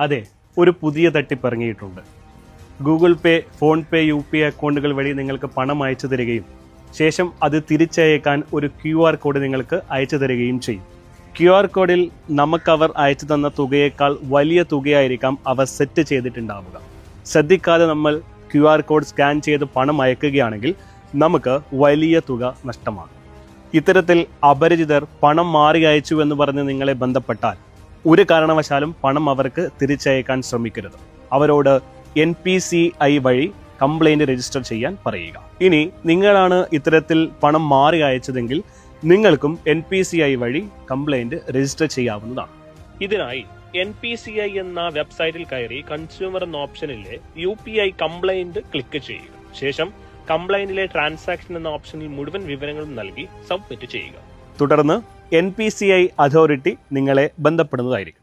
അതെ ഒരു പുതിയ തട്ടിപ്പ് ഇറങ്ങിയിട്ടുണ്ട് Google Pay PhonePe U P അക്കൗണ്ടുകൾ വഴി നിങ്ങൾക്ക് പണം അയച്ചു തരികയും ശേഷം അത് തിരിച്ചയക്കാൻ ഒരു ക്യു ആർ കോഡ് നിങ്ങൾക്ക് അയച്ചു തരികയും ചെയ്യും. ക്യു ആർ കോഡിൽ നമുക്കവർ അയച്ചു തന്ന തുകയേക്കാൾ വലിയ തുകയായിരിക്കാം അവർ സെറ്റ് ചെയ്തിട്ടുണ്ടാവുക. ശ്രദ്ധിക്കാതെ നമ്മൾ ക്യു ആർ കോഡ് സ്കാൻ ചെയ്ത് പണം അയക്കുകയാണെങ്കിൽ നമുക്ക് വലിയ തുക നഷ്ടമാകും. ഇത്തരത്തിൽ അപരിചിതർ പണം മാറി അയച്ചു എന്ന് പറഞ്ഞ് നിങ്ങളെ ബന്ധപ്പെട്ടാൽ ഒരു കാരണവശാലും പണം അവർക്ക് തിരിച്ചയക്കാൻ ശ്രമിക്കരുത്. അവരോട് എൻ പി സി ഐ വഴി കംപ്ലൈന്റ് രജിസ്റ്റർ ചെയ്യാൻ പറയുക. ഇനി നിങ്ങളാണ് ഇത്തരത്തിൽ പണം മാറി അയച്ചതെങ്കിൽ നിങ്ങൾക്കും എൻ പി സി ഐ വഴി കംപ്ലൈന്റ് രജിസ്റ്റർ ചെയ്യാവുന്നതാണ്. ഇതിനായി എൻ പി സി ഐ എന്ന വെബ്സൈറ്റിൽ കയറി കൺസ്യൂമർ എന്ന ഓപ്ഷനിലെ U P I complaint click ചെയ്യുക. ശേഷം കംപ്ലൈന്റിലെ ട്രാൻസാക്ഷൻ എന്ന ഓപ്ഷനിൽ മുഴുവൻ വിവരങ്ങളും നൽകി സബ്മിറ്റ് ചെയ്യുക. തുടർന്ന് N P C I authority നിങ്ങളെ ബന്ധപ്പെടുന്നതായിരിക്കും.